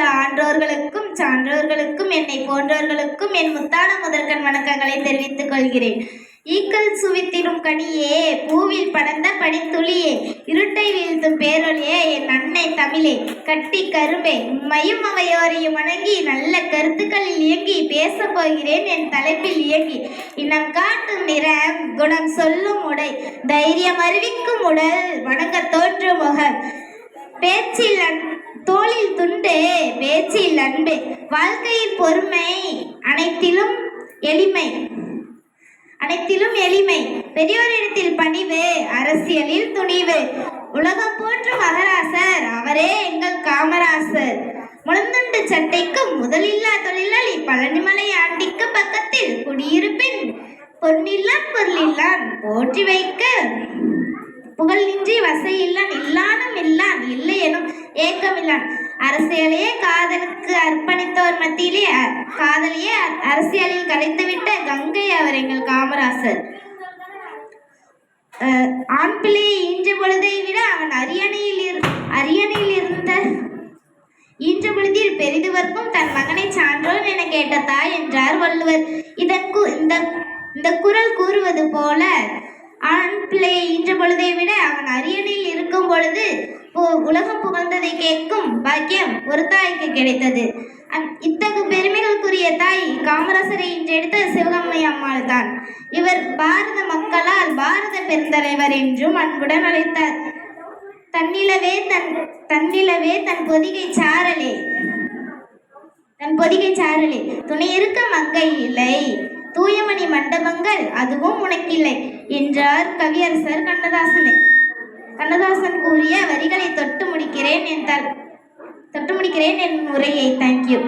ஆன்றோர்களுக்கும் சான்றோர்களுக்கும் என்னை போன்றவர்களுக்கும் என் முத்தான முதற்கண் வணக்கங்களை தெரிவித்துக் கொள்கிறேன். ஈக்கள் சுவித்திடும் கனியே பூவில் படர்ந்த பனித்துளியே இருட்டை வீழ்த்தும் பேரொழியே என் அன்னை தமிழே கட்டி கரும்பே உம்மையும் அவையோரையும் வணங்கி நல்ல கருத்துக்களில் இயங்கி பேசப் போகிறேன் என் தலைப்பில் இயங்கி. இனம் காட்டும் நிறம் குணம் சொல்லும் உடை தைரியம் அறிவிக்கும் உடல் வணங்க தோற்று முகம். பேச்சில் அன்பு பேச்சில் அன்பு. வாழ்க்கையின் பொறுமை அனைத்திலும் எளிமை. அனைத்திலும் எளிமை. பெரியோரிடத்தில் பணிவு அரசியலில் துணிவு. உலகம் போன்ற மகராசர் அவரே எங்கள் காமராசர். முழந்துண்டு சட்டைக்கும் முதலில்லா தொழிலாளி பழனிமலை ஆண்டிக்கு பக்கத்தில் குடியிருப்பின் பொன்னில்லான் பொருளில்லான் போற்றி வைக்க. புகழ் நின்றி வசையில்லான் இல்லானும் இல்லான் இல்லை எனும் ஏக்கமில்லான். அரசியலையே காதலுக்கு அர்ப்பணித்தோர் மத்தியிலே அ- காதலையே அ- அரசியலில் கலைத்துவிட்ட கங்கை அவர் எங்கள் காமராசர். அஹ், ஆண் பிள்ளையை ஈன்ற பொழுதை விட அவன் அரியணையில் இரு அரியணையில் இருந்த ஈன்ற பொழுதில் பெரிதுவர்க்கும் தன் மகனை சான்றோன் என கேட்ட தாய் என்றார் வள்ளுவர். இதற்கு இந்த இந்த குரல் கூறுவது போல ஆண் பிள்ளையை ஈன்ற பொழுதை விட அவன் அரியணையில் இருக்கும் பொழுது உலகம் புகழ்ந்ததை கேட்கும் பாக்கியம் ஒரு தாய்க்கு கிடைத்தது. அந் இத்தகு பெருமைகளுக்குரிய தாய் காமராசரை இன்றெடுத்த சிவகம்மை அம்மாள் தான் இவர் பாரத மக்களால் பாரத பெருந்தலைவர் என்றும் அன்புடன் அழைத்தார். தன்னிலவே தன் தன்னிலவே தன் பொதிகை சாரலே. தன் பொதிகை சாரலே. துணை இருக்க மங்கை இல்லை. தூயமணி மண்டபங்கள் அதுவும் உனக்கில்லை என்றார் கவியரசர் கண்ணதாசனே. மோகன் கூறிய வரிகளை தொட்டு முடிக்கிறேன் என் தொட்டு முடிக்கிறேன் என் உரையை தேங்க்யூ